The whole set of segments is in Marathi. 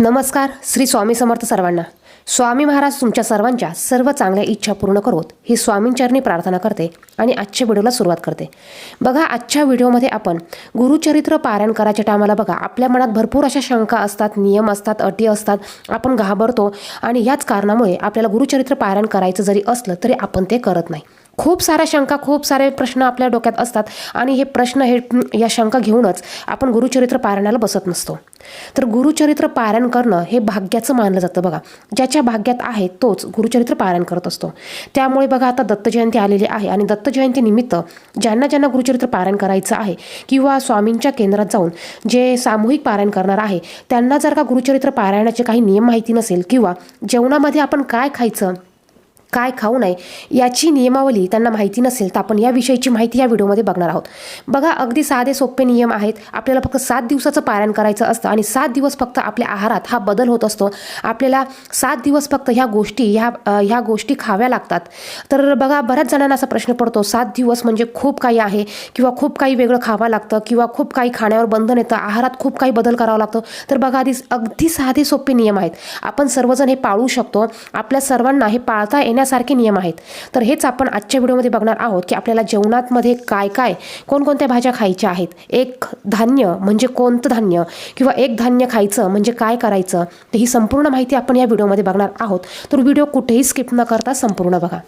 नमस्कार श्री स्वामी समर्थ सर्वांना. स्वामी महाराज तुमच्या सर्वांच्या सर्व चांगल्या इच्छा पूर्ण करोत ही स्वामींचरणी प्रार्थना करते आणि आजच्या व्हिडिओला सुरुवात करते. बघा आजच्या व्हिडिओमध्ये आपण गुरुचरित्र पारायण करायच्या टायमाला बघा आपल्या मनात भरपूर अशा शंका असतात नियम असतात अटी असतात आपण घाबरतो आणि याच कारणामुळे आपल्याला गुरुचरित्र पारायण करायचं जरी असलं तरी आपण ते करत नाही. खूप साऱ्या शंका खूप सारे प्रश्न आपल्या डोक्यात असतात. आणि हे प्रश्न हे या शंका घेऊनच आपण गुरुचरित्र पारायणाला बसत नसतो. तर गुरुचरित्र पारायण करणं हे भाग्याचं मानलं जातं बघा. ज्याच्या भाग्यात आहे तोच गुरुचरित्र पारायण करत असतो. त्यामुळे बघा आता दत्तजयंती आलेली आहे. आणि दत्त जयंती निमित्त ज्यांना ज्यांना गुरुचरित्र पारायण करायचं आहे किंवा स्वामींच्या केंद्रात जाऊन जे सामूहिक पारायण करणार आहे त्यांना जर का गुरुचरित्र पारायणाचे काही नियम माहिती नसेल किंवा जेवणामध्ये आपण काय खायचं काय खाऊ नये याची नियमावली त्यांना माहिती नसेल तर आपण या विषयीची माहिती या व्हिडिओमध्ये बघणार आहोत. बघा अगदी साधे सोपे नियम आहेत. आपल्याला फक्त सात दिवसाचं पारायण करायचं असतं आणि सात दिवस फक्त आपल्या आहारात हा बदल होत असतो. आपल्याला सात दिवस फक्त ह्या गोष्टी ह्या ह्या गोष्टी खाव्या लागतात. तर बघा बऱ्याच जणांना असा प्रश्न पडतो सात दिवस म्हणजे खूप काही आहे किंवा खूप काही वेगळं खावं लागतं किंवा खूप काही खाण्यावर बंधन येतं आहारात खूप काही बदल करावा लागतो. तर बघा आधी अगदी साधे सोपे नियम आहेत. आपण सर्वजण हे पाळू शकतो. आपल्या सर्वांना हे पाळता येण्यासारखे नियम आहेत. तर हेच आपण आजच्या व्हिडिओमध्ये बघणार आहोत की आपल्याला जेवणातमध्ये काय काय कोणकोणत्या भाज्या खायच्या आहेत. एक धान्य म्हणजे कोणतं धान्य किंवा एक धान्य खायचं म्हणजे काय करायचं तर ही संपूर्ण माहिती आपण या व्हिडिओमध्ये बघणार आहोत. तर व्हिडिओ कुठेही स्किप न करता संपूर्ण बघा.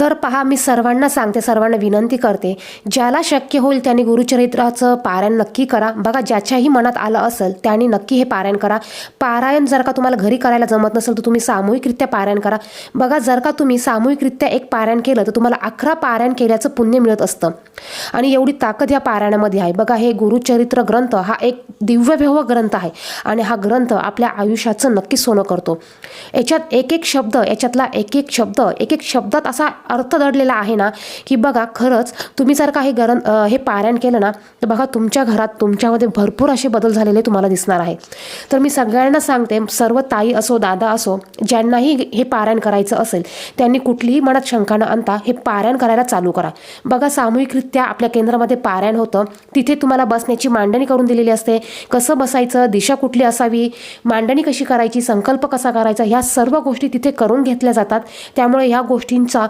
तर पहा मी सर्वांना सांगते सर्वांना विनंती करते ज्याला शक्य होईल त्यांनी गुरुचरित्राचं पारायण नक्की करा. बघा ज्याच्याही मनात आलं असेल त्यांनी नक्की हे पारायण करा. पारायण जर का तुम्हाला घरी करायला जमत नसेल तर तुम्ही सामूहिकरित्या पारायण करा. बघा जर का तुम्ही सामूहिकरित्या एक पारायण केलं तर तुम्हाला अकरा पारायण केल्याचं पुण्य मिळत असतं. आणि एवढी ताकद या पारायणामध्ये आहे. बघा हे गुरुचरित्र ग्रंथ हा एक दिव्यभेव ग्रंथ आहे. आणि हा ग्रंथ आपल्या आयुष्याचं नक्की सोनं करतो. याच्यात एक एक शब्द याच्यातला एक एक शब्द एक एक शब्दात असा अर्थ दडलेला आहे ना की बघा खरंच तुम्ही जर का हे गरम हे पारायण केलं ना तर बघा तुमच्या घरात तुमच्यामध्ये भरपूर असे बदल झालेले तुम्हाला दिसणार आहे तर मी सगळ्यांना सांगते सर्व ताई असो दादा असो ज्यांनाही हे पारायण करायचं असेल त्यांनी कुठलीही मनात शंका न आणता हे पारायण करायला चालू करा. बघा सामूहिकरित्या आपल्या केंद्रामध्ये पारायण होतं तिथे तुम्हाला बसण्याची मांडणी करून दिलेली असते. कसं बसायचं दिशा कुठली असावी मांडणी कशी करायची संकल्प कसा करायचा ह्या सर्व गोष्टी तिथे करून घेतल्या जातात. त्यामुळे ह्या गोष्टींचा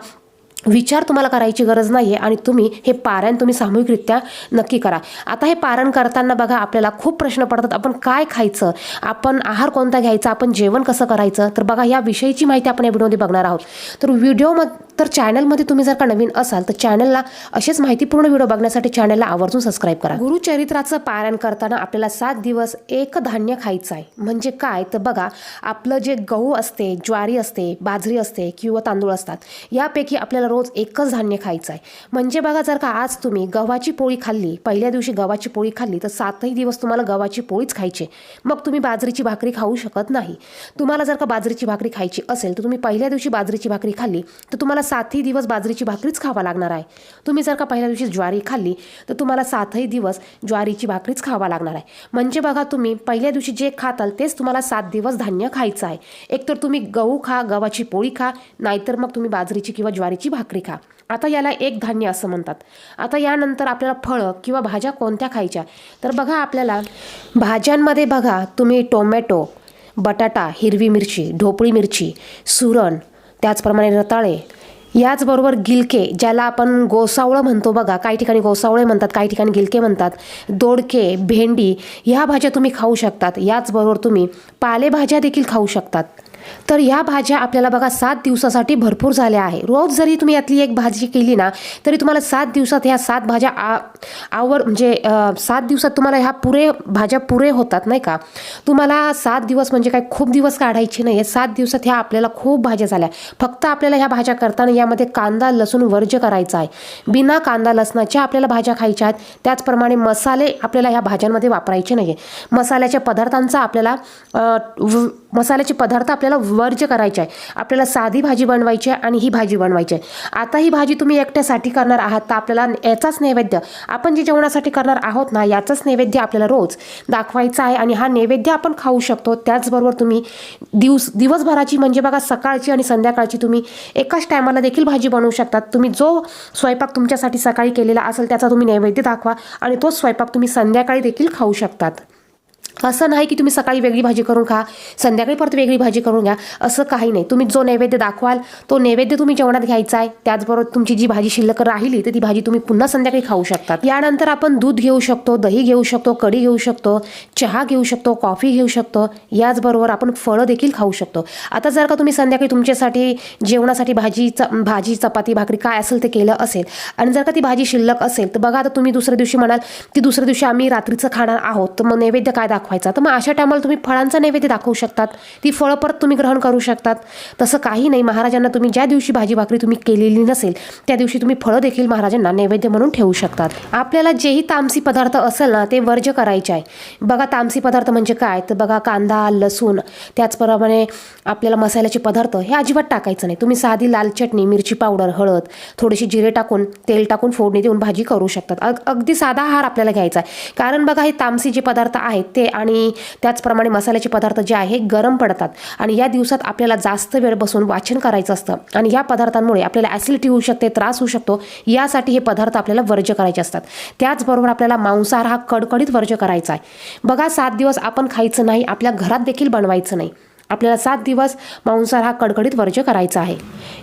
विचार तुम्हाला करायची गरज नाही आहे आणि तुम्ही हे पारायण तुम्ही सामूहिकरित्या नक्की करा. आता हे पारायण करताना बघा आपल्याला खूप प्रश्न पडतात आपण काय खायचं? आपण आहार कोणता घ्यायचा? आपण जेवण कसं करायचं? तर बघा या विषयीची माहिती आपण या व्हिडिओमध्ये बघणार आहोत. तर व्हिडिओ तर चॅनलमध्ये तुम्ही जर का नवीन असाल तर चॅनलला असेच माहितीपूर्ण व्हिडिओ बघण्यासाठी चॅनलला आवर्जून सबस्क्राईब करा. गुरुचरित्राचं पारायण करताना आपल्याला सात दिवस एक धान्य खायचं आहे म्हणजे काय? तर बघा आपलं जे गहू असते ज्वारी असते बाजरी असते किंवा तांदूळ असतात यापैकी आपल्याला रोज एकच धान्य खायचं आहे म्हणजे बघा जर का आज तुम्ही गव्हाची पोळी खाल्ली पहिल्या दिवशी गव्हाची पोळी खाल्ली तर सातही दिवस तुम्हाला गव्हाची पोळीच खायची. मग तुम्ही बाजरीची भाकरी खाऊ शकत नाही. तुम्हाला जर का बाजरीची भाकरी खायची असेल तर तुम्ही पहिल्या दिवशी बाजरीची भाकरी खाल्ली तर तुम्हाला सातही दिवस बाजरीची भाकरीच खावा लागणार आहे. तुम्ही जर का पहिल्या दिवशी ज्वारी खाल्ली तर तुम्हाला सातही दिवस ज्वारीची भाकरीच खावा लागणार आहे. म्हणजे बघा तुम्ही पहिल्या दिवशी जे खाताल तेच तुम्हाला सात दिवस धान्य खायचं आहे. एकतर तुम्ही गहू खा गव्हाची पोळी खा नाहीतर मग तुम्ही बाजरीची किंवा ज्वारीची भाकरी खा. आता याला एक धान्य असं म्हणतात. आता यानंतर आपल्याला फळं किंवा भाज्या कोणत्या खायच्या? तर बघा आपल्याला भाज्यांमध्ये बघा तुम्ही टोमॅटो बटाटा हिरवी मिरची ढोपळी मिरची सुरण त्याचप्रमाणे रताळे याचबरोबर गिलके ज्याला आपण गोसावळं म्हणतो बघा. काही ठिकाणी गोसावळे म्हणतात काही ठिकाणी गिलके म्हणतात. दोडके भेंडी ह्या भाज्या तुम्ही खाऊ शकतात. याचबरोबर तुम्ही पालेभाज्या देखील खाऊ शकतात. तर या भाज्या आपल्याला बघा सात दिवसासाठी भरपूर झाल्या आहे रोज जरी तुम्ही यातली एक भाजी केली ना तरी तुम्हाला सात दिवसात ह्या सात भाज्या आ आवर म्हणजे सात दिवसात तुम्हाला ह्या पुरे भाज्या पुरे होतात नाही का? तुम्हाला सात दिवस म्हणजे काय खूप दिवस काढायचे नाही आहे सात दिवसात ह्या आपल्याला खूप भाज्या झाल्या. फक्त आपल्याला ह्या भाज्या करताना यामध्ये कांदा लसूण वर्ज्य करायचा आहे. बिना कांदा लसणाच्या आपल्याला भाज्या खायच्या आहेत. त्याचप्रमाणे मसाले आपल्याला ह्या भाज्यांमध्ये वापरायचे नाही आहे मसाल्याच्या पदार्थांचा आपल्याला व- मसाल्याचे पदार्थ आपल्याला वर्ज्य करायचे आहे. आपल्याला साधी भाजी बनवायची आहे आणि ही भाजी बनवायची आहे. आता ही भाजी तुम्ही एकट्यासाठी करणार आहात तर आपल्याला याचाच नैवेद्य आपण जे जेवणासाठी करणार आहोत ना याचाच नैवेद्य आपल्याला रोज दाखवायचा आहे आणि हा नैवेद्य आपण खाऊ शकतो. त्याचबरोबर तुम्ही दिवस दिवसभराची म्हणजे बघा सकाळची आणि संध्याकाळची तुम्ही एकाच टायमाला देखील भाजी बनवू शकतात तुम्ही जो स्वयंपाक तुमच्यासाठी सकाळी केलेला असेल त्याचा तुम्ही नैवेद्य दाखवा आणि तोच स्वयंपाक तुम्ही संध्याकाळी देखील खाऊ शकतात. असं नाही की तुम्ही सकाळी वेगळी भाजी करून खा संध्याकाळी परत वेगळी भाजी करून घ्या असं काही नाही. तुम्ही जो नैवेद्य दाखवाल तो नैवेद्य तुम्ही जेवणात घ्यायचा आहे त्याचबरोबर तुमची जी भाजी शिल्लक राहिली तर ती भाजी तुम्ही पुन्हा संध्याकाळी खाऊ शकतात. यानंतर आपण दूध घेऊ शकतो दही घेऊ शकतो कढी घेऊ शकतो चहा घेऊ शकतो कॉफी घेऊ शकतो याचबरोबर आपण फळं देखील खाऊ शकतो. आता जर का तुम्ही संध्याकाळी तुमच्यासाठी जेवणासाठी भाजी च भाजी चपाती भाकरी काय असेल ते केलं असेल आणि जर का ती भाजी शिल्लक असेल तर बघा आता तुम्ही दुसऱ्या दिवशी म्हणाल की दुसऱ्या दिवशी आम्ही रात्रीचं खाणार आहोत तर मग नैवेद्य काय दाखवायचा. तर मग अशा टायमाला तुम्ही फळांचा नैवेद्य दाखवू शकतात. ती फळं परत तुम्ही ग्रहण करू शकतात. तसं काही नाही. महाराजांना तुम्ही ज्या दिवशी भाजी भाकरी तुम्ही केलेली नसेल त्या दिवशी तुम्ही फळं देखील महाराजांना नैवेद्य म्हणून ठेवू शकतात. आपल्याला जेही तामसी पदार्थ असेल ना ते वर्ज्य करायचे आहे. बघा तामसी पदार्थ म्हणजे काय? तर बघा कांदा लसूण त्याचप्रमाणे आपल्याला मसाल्याचे पदार्थ हे अजिबात टाकायचं नाही. तुम्ही साधी लाल चटणी मिरची पावडर हळद थोडीशी जिरे टाकून तेल टाकून फोडणी देऊन भाजी करू शकतात. अग अगदी साधा आहार आपल्याला घ्यायचा आहे. कारण बघा हे तामसी जे पदार्थ आहेत ते आणि त्याचप्रमाणे मसाल्याचे पदार्थ जे आहे गरम पडतात. आणि या दिवसात आपल्याला जास्त वेळ बसून वाचन करायचं असतं. आणि या पदार्थांमुळे आपल्याला ॲसिडिटी होऊ शकते त्रास होऊ शकतो. यासाठी हे पदार्थ आपल्याला वर्ज्य करायचे असतात. त्याचबरोबर आपल्याला मांसाहार हा कडकडीत वर्ज्य करायचा आहे. बघा सात दिवस आपण खायचं नाही आपल्या घरात देखील बनवायचं नाही. आपल्याला सात दिवस मांसाहार हा कडकडीत वर्ज्य करायचा आहे.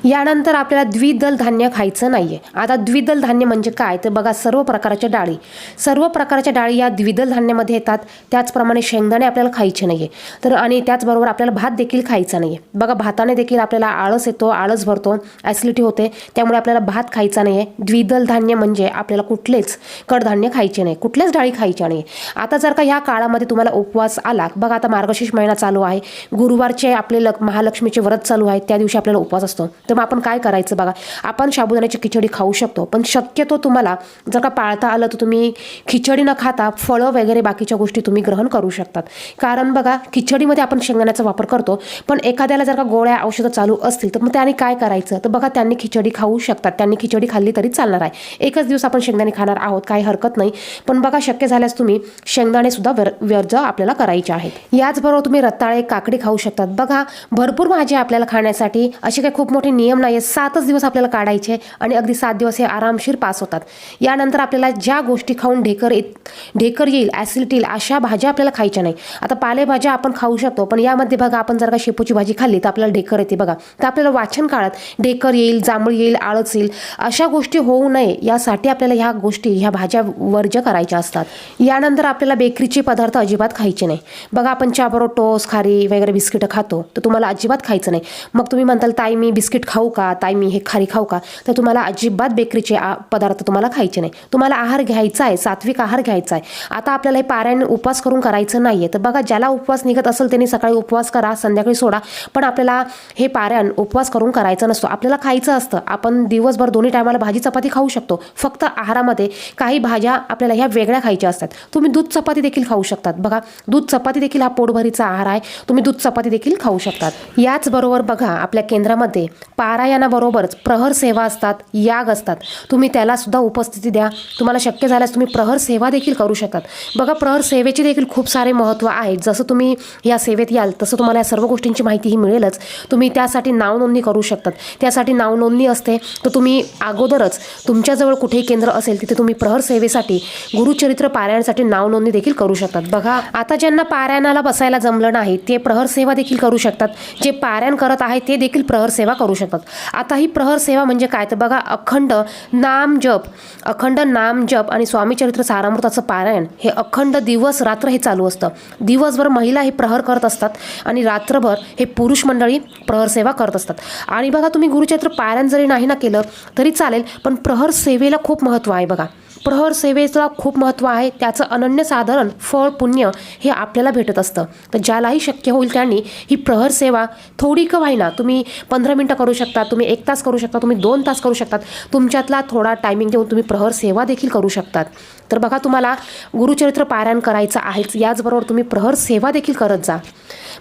यानंतर आपल्याला द्विदल धान्य खायचं नाही आहे आता द्विदल धान्य म्हणजे काय? तर बघा सर्व प्रकारच्या डाळी. सर्व प्रकारच्या डाळी या द्विदल धान्यामध्ये येतात. त्याचप्रमाणे शेंगदाणे आपल्याला खायचे नाही आहे तर आणि त्याचबरोबर आपल्याला भात देखील खायचा नाही आहे बघा भाताने देखील आपल्याला आळस येतो आळस भरतो ॲसिडिटी होते. त्यामुळे आपल्याला भात खायचा नाही आहे द्विदल धान्य म्हणजे आपल्याला कुठलेच कडधान्य खायचे नाही. कुठल्याच डाळी खायच्या नाही आता जर का ह्या काळामध्ये तुम्हाला उपवास आला बघा आता मार्गशीर्ष महिना चालू आहे. गुरु गुरुवारचे आपले लक महालक्ष्मीचे व्रत चालू आहे त्या दिवशी आपल्याला उपवास असतो. तर मग आपण काय करायचं बघा? आपण साबुदाण्याची खिचडी खाऊ शकतो पण शक्यतो तुम्हाला जर का पाळता आलं तर तुम्ही खिचडी न खाता फळं वगैरे बाकीच्या गोष्टी तुम्ही ग्रहण करू शकतात. कारण बघा खिचडीमध्ये आपण शेंगदाण्याचा वापर करतो पण एखाद्याला जर का गोळ्या औषधं चालू असतील तर मग त्याने काय करायचं? तर बघा त्यांनी खिचडी खाऊ शकतात त्यांनी खिचडी खाल्ली तरी चालणार आहे. एकच दिवस आपण शेंगदाणे खाणार आहोत काही हरकत नाही पण बघा शक्य झाल्यास तुम्ही शेंगदाणे सुद्धा व्यर्ज आपल्याला करायचे आहेत. याचबरोबर तुम्ही रताळे काकडी खाऊ शकतात. बघा भरपूर भाज्या आपल्याला खाण्यासाठी असे काही खूप मोठे नियम नाही आहेत सातच दिवस आपल्याला काढायचे आणि अगदी सात दिवस हे आरामशीर पास होतात. यानंतर आपल्याला ज्या गोष्टी खाऊन ढेकर येत ढेकर येईल ॲसिडिटी येईल अशा भाज्या आपल्याला खायच्या नाही. आता पालेभाज्या आपण खाऊ शकतो पण यामध्ये बघा आपण जर का शेपूची भाजी खाल्ली तर आपल्याला ढेकर येते बघा. तर आपल्याला वाचन काळात ढेकर येईल जांभळ येईल आळस येईल अशा गोष्टी होऊ नये. यासाठी आपल्याला ह्या गोष्टी ह्या भाज्या वर्ज्य करायच्या असतात. यानंतर आपल्याला बेकरीचे पदार्थ अजिबात खायचे नाही. बघा आपण चाबरो टोस खारी वगैरे बिस्किटं बिस्किटं खातो तर तुम्हाला अजिबात खायचं नाही. मग तुम्ही म्हणताल ताई मी बिस्किट खाऊ का? ताई मी हे खारी खाऊ का? तर तुम्हाला अजिबात बेकरीचे आ- पदार्थ तुम्हाला खायचे नाही. तुम्हाला आहार घ्यायचा आहे सात्विक आहार घ्यायचा आहे. आता आपल्याला हे पारायण उपवास करून करायचं नाही आहे तर बघा ज्याला उपवास निघत असेल त्यांनी सकाळी उपवास करा संध्याकाळी सोडा. पण आपल्याला हे पारायण उपवास करून करायचं नसतो. आपल्याला खायचं असतं. आपण दिवसभर दोन्ही टायमाला भाजी चपाती खाऊ शकतो. फक्त आहारामध्ये काही भाज्या आपल्याला ह्या वेगळ्या खायच्या असतात. तुम्ही दूध चपाती देखील खाऊ शकतात. बघा दूध चपाती देखील हा पोटभरीचा आहार आहे. तुम्ही दूध चपाती देखील खाऊ शकतात. याचबरोबर बघा आपल्या केंद्रामध्ये पारायणाबरोबरच प्रहर सेवा असतात याग असतात. तुम्ही त्याला सुद्धा उपस्थिती द्या. तुम्हाला शक्य झाल्यास तुम्ही प्रहर सेवा देखील करू शकतात. बघा प्रहर सेवेचे देखील खूप सारे महत्त्व आहे. जसं तुम्ही या सेवेत याल तसं तुम्हाला या सर्व गोष्टींची माहिती ही मिळेलच. तुम्ही त्यासाठी नावनोंदणी करू शकतात. त्यासाठी नावनोंदणी असते तर तुम्ही अगोदरच तुमच्याजवळ कुठेही केंद्र असेल तिथे तुम्ही प्रहर सेवेसाठी गुरुचरित्र पारायणासाठी नावनोंदणी देखील करू शकतात. बघा आता ज्यांना पारायणाला बसायला जमलं नाही ते प्रहर सेवा देखील करू शकतात. जे पारायण करत आहे ते देखील प्रहर सेवा करू शकतात. आता ही प्रहर सेवा म्हणजे काय? तर बघा अखंड नाम जप अखंड नाम जप आणि स्वामीचरित्र सारामृताचं पारायण हे अखंड दिवस रात्र हे चालू असतं. दिवसभर महिला हे प्रहर करत असतात आणि रात्रभर हे पुरुष मंडळी प्रहर सेवा करत असतात. आणि बघा तुम्ही गुरुचरित्र पारायण जरी नाही ना केलं तरी चालेल पण प्रहर सेवेला खूप महत्त्व आहे बघा. प्रहर सेवेचा खूप महत्त्व आहे. त्याचं अनन्यसाधारण फळ पुण्य हे आपल्याला भेटत असतं. तर ज्यालाही शक्य होईल त्यांनी ही प्रहर सेवा थोडी का व्हायना? तुम्ही पंधरा मिनटं करू शकता तुम्ही एक तास करू शकता तुम्ही दोन तास करू शकतात. तुमच्यातला थोडा टायमिंग देऊन तुम्ही प्रहर सेवा देखील करू शकतात. तर बघा तुम्हाला गुरुचरित्र पारायण करायचं आहेच याचबरोबर तुम्ही प्रहर सेवा देखील करत जा.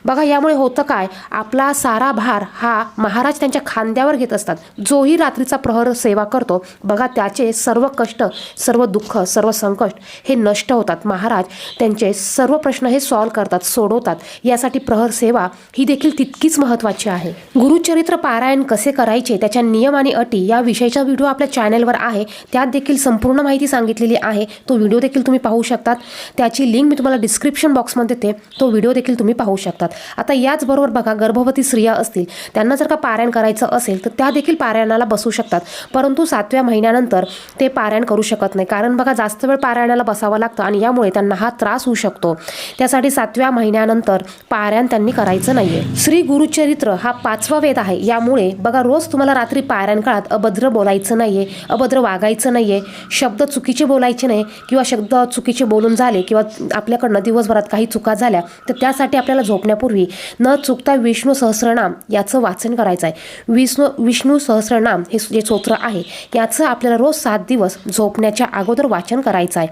बघा यामुळे होतं काय? आपला सारा भार हा महाराज त्यांच्या खांद्यावर घेत असतात. जोही रात्रीचा प्रहर सेवा करतो. बघा त्याचे सर्व कष्ट सर्व दुःख सर्व संकट हे नष्ट होतात. महाराज त्यांचे सर्व प्रश्न हे सॉल्व करतात सोडवतात. यासाठी प्रहर सेवा ही देखील तितकीच महत्त्वाची आहे. गुरुचरित्र पारायण कसे करायचे त्याच्या नियम आणि अटी या विषयीचा व्हिडिओ आपल्या चॅनलवर आहे. त्यात देखील संपूर्ण माहिती सांगितलेली आहे. तो व्हिडिओ देखील तुम्ही पाहू शकतात. त्याची लिंक मी तुम्हाला डिस्क्रिप्शन बॉक्समध्ये देते. तो व्हिडिओ देखील तुम्ही पाहू शकतात. आता याचबरोबर बघा गर्भवती स्त्रिया असतील त्यांना जर का पारायण करायचं असेल तर त्या देखील पारायणाला बसू शकतात. परंतु सातव्या महिन्यानंतर ते पारायण करू शकत नाही. कारण बघा जास्त वेळ पारायणाला बसावं लागतं आणि यामुळे त्यांना हा त्रास होऊ शकतो. त्यासाठी सातव्या महिन्यानंतर पारायण त्यांनी करायचं नाही आहे श्री गुरुचरित्र हा पाचवा वेद आहे. यामुळे बघा रोज तुम्हाला रात्री पारायण काळात अभद्र बोलायचं नाही आहे अभद्र वागायचं नाही आहे शब्द चुकीचे बोलायचे नाही किंवा शब्द चुकीचे बोलून झाले किंवा आपल्याकडनं दिवसभरात काही चुका झाल्या तर त्यासाठी आपल्याला झोपण्यापूर्वी न चुकता विष्णू सहस्रनाम याचं वाचन करायचं आहे विष्णू विष्णू सहस्रनाम हे जे स्तोत्र आहे याचं आपल्याला रोज सात दिवस झोपण्याच्या अगोदर वाचन करायचं आहे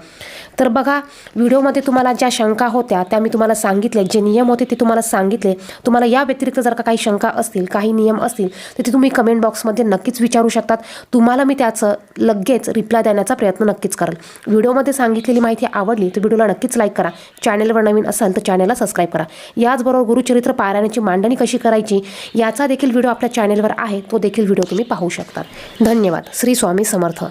तर बघा व्हिडिओमध्ये तुम्हाला ज्या शंका होत्या त्या मी तुम्हाला सांगितले जे नियम होते ते तुम्हाला सांगितले. तुम्हाला या व्यतिरिक्त जर का काही शंका असतील काही नियम असतील तर ते तुम्ही कमेंट बॉक्समध्ये नक्कीच विचारू शकतात. तुम्हाला मी त्याचं लगेच रिप्लाय देण्याचा प्रयत्न नक्कीच करेल. व्हिडिओमध्ये सांगितलेली माहिती आवडली तर व्हिडिओला नक्कीच लाईक करा. चॅनलवर नवीन असाल तर चॅनलला सबस्क्राईब करा. याचबरोबर गुरुचरित्र पारायणाची मांडणी कशी करायची याचा देखील व्हिडिओ आपल्या चॅनलवर आहे. तो देखील व्हिडिओ तुम्ही पाहू शकता. धन्यवाद. श्री स्वामी समर्थ.